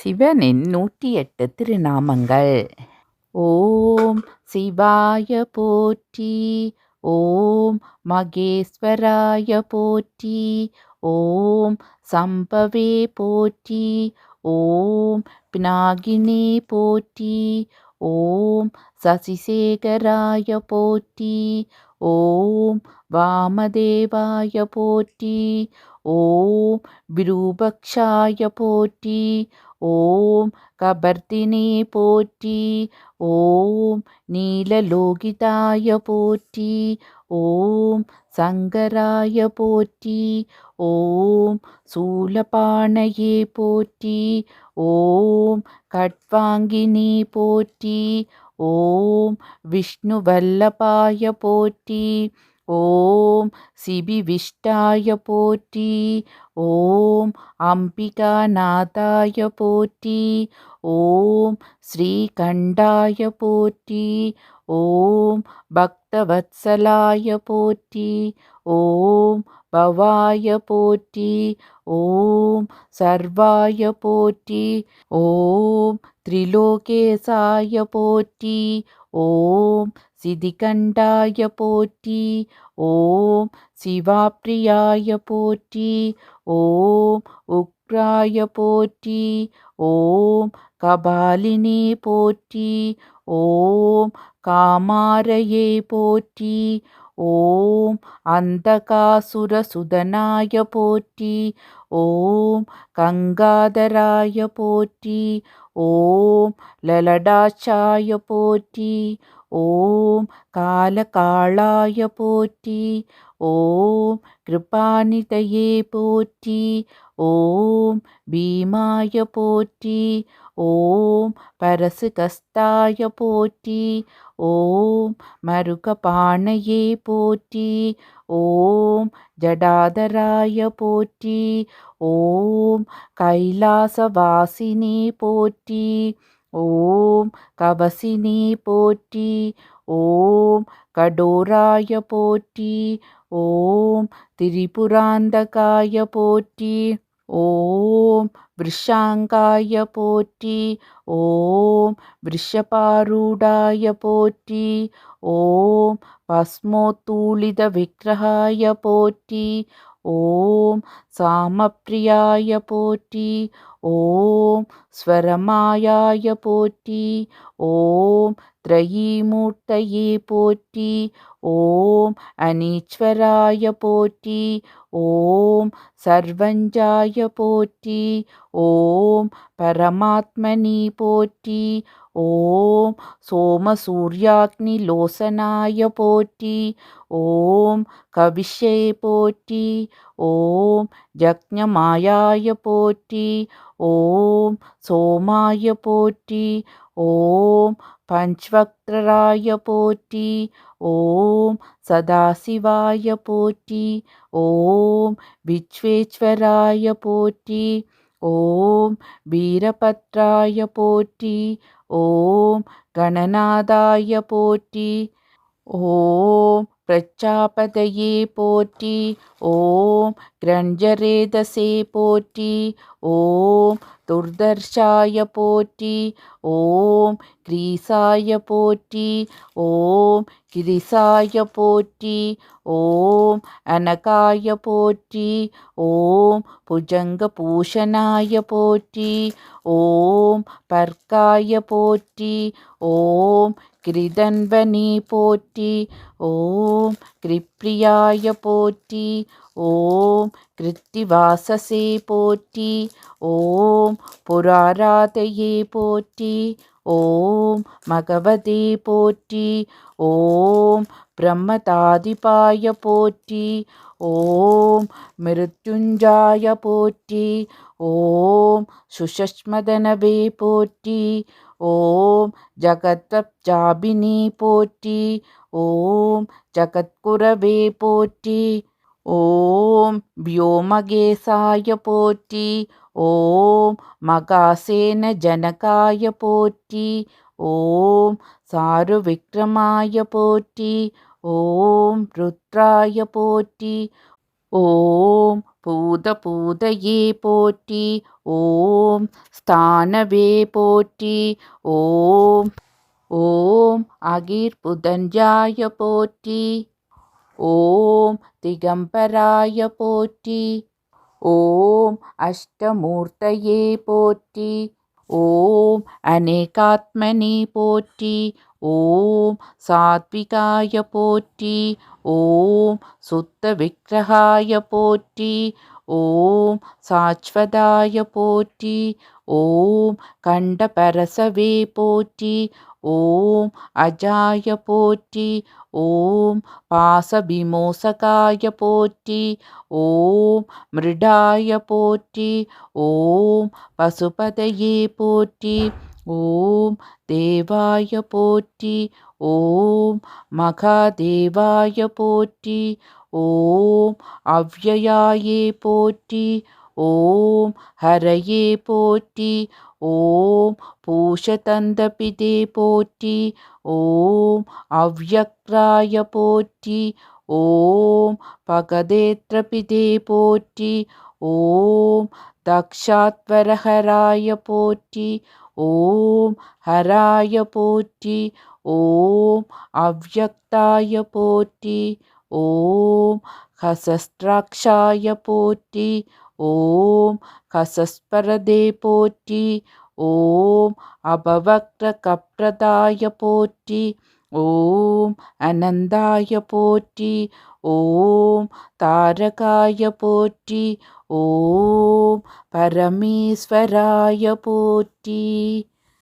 சிவனின் நூற்றி எட்டு திருநாமங்கள். ஓம் சிவாய போற்றி ஓம் மகேஸ்வராய போற்றி ஓம் சம்பவே போற்றி ஓம் பினாகினே போற்றி ஓம் சசிசேகராய போற்றி ஓம் வாமதேவாய போற்றி ஓம் விரூபக்ஷாய போற்றி ஓம் கபர்தினே போற்றி ஓம் நீலலோகிதாய போற்றி ஓம் சங்கராய போற்றி ஓம் சூலபாணயே போற்றி ஓம் கட்வாங்கினி போற்றி ஓம் விஷ்ணுவல்லபாய போற்றி ஓம் சிபிவிஷ்டாய போற்றி ஓம் அம்பிகாநாதாய போற்றி ஓம் ஸ்ரீகண்டாய போற்றி ஓம் பக்தவத்சலாய போற்றி ஓம் பவாய போற்றி ஓம் சர்வாய போற்றி ஓம் திரிலோகேசாய போற்றி ஓம் சிதிகண்டாய போற்றி ஓம் சிவாப்ரியாய போற்றி ஓம் உக்ராய போற்றி ஓம் கபாலினி போற்றி ஓம் காமாரையே போற்றி ஓம் அந்தகாசுரசுதனாய போற்றி ஓம் கங்காதராய போற்றி ஓம் லலடாச்சாய போற்றி ஓம் காலகாளாய போற்றி ஓம் கிருபாநிதையே போற்றி ஓம் பீமாய போற்றி ஓம் பரசுகஸ்தாய போற்றி ஓம் மருகபாணையே போற்றி ஓம் ஜடாதராய போற்றி ஓம் கைலாசவாசினி போற்றி ஓம் கவசினி போற்றி ஓம் கடோராய போற்றி ஓம் திரிபுராந்தகாய போற்றி ஓம் விஷாங்காய போற்றி ஓம் விஷபாரூடாய போற்றி ஓம் பஸ்மோத்தூளித விக்கிரகாய போற்றி ஓம் சாமப்பிரியாய போற்றி ஓம் ஸ்வரமாயாய போற்றி ஓம் திரயீமூர்த்தயே போற்றி ஓம் அனீஸ்வராய போற்றி ஓம் சர்வஞ்சாய போற்றி ஓம் பரமாத்மனி போற்றி ஓம் சோமசூர்யாக்னிலோசனாய போற்றி ஓம் கவிஷே போற்றி ஓம் ஜக்ஞமாயாய போற்றி ஓம் சோமாய போற்றி ஓம் பஞ்ச்வக்ரராய போற்றி ஓம் சதாசிவாய போற்றி ஓம் விச்வேஸ்வராய போற்றி ஓம் வீரபத்ராய போற்றி ஓம் கணநாதாய போற்றி. ஓம் பிரச்சாபதையே போற்றி ஓம் கிரஞ்சரேதசே போற்றி ஓம் துர்தர்ஷாய போற்றி ஓம் கிரீசாய போற்றி ஓம் கிரிசாய போற்றி ஓம் அனகாய போற்றி ஓம் புஜங்க பூஷணாய போற்றி ஓம் பர்க்காய போற்றி ஓம் கிரிதன்வனி போற்றி. ஓம் கிருப்ரியாய போற்றி. ஓம் கிருத்திவாசசே போற்றி. ஓம் புராராதையே போற்றி. ஓம் மகவதே போற்றி. ஓம் பிரம்மதாதிபாய போற்றி. ஓம் மிருத்யுஞ்சாய போற்றி. ஓம் சுஷஸ்மதனவே போற்றி. ஓம் ஜகத்வப்ஜாபினி போற்றி ஓம் ஜகத்குரவே போற்றி ஓம் வியோமகேசாய போற்றி ஓம் மகாசேன ஜனகாய போற்றி ஓம் சாரு விக்ரமாய போற்றி ஓம் ருத்ராய போற்றி ஓம் பூத பூதையே போற்றி ஓம் ஸ்தானவே போற்றி ஓம் ஓம் அகிர் புதஞ்சாய போற்றி ஓம் திகம்பராய போற்றி ஓம் அஷ்டமூர்த்தையே போற்றி ஓம் அநேகாத்மனே போற்றி ஓம் சாத்விகாய போற்றி ஓம் சுத்த விக்கிரகாய போற்றி ஓம் சாஸ்வதாய போற்றி ஓம் கண்டபரசவே போற்றி ஓம் அஜாய போற்றி ஓம் பாசபிமோசகாய போற்றி ஓம் மிருடாய போற்றி ஓம் பசுபதையே போற்றி ஓம் தேவாய போற்றி ஓம் மகாதேவாய போற்றி ஓம் அவ்யயாயே போற்றி ஓம் ஹரையே போற்றி ஓம் பூஷதந்தபிதே போற்றி ஓம் அவ்யக்ராய போற்றி ஓம் பகதேத்ரபிதே போற்றி ஓம் தக்ஷாத்வரஹராய போற்றி ஓம் ஹராய போற்றி ஓம் அவ்யக்தாய போற்றி ஓம் ஹசஸ்திராட்சாய போற்றி ஓம் கசஸ்பரதே போற்றி ஓம் அபவக்ர கப்ரதாய போற்றி ஓம் அனந்தாய போற்றி ஓம் தாரகாய போற்றி ஓம் பரமேஸ்வராய போற்றி.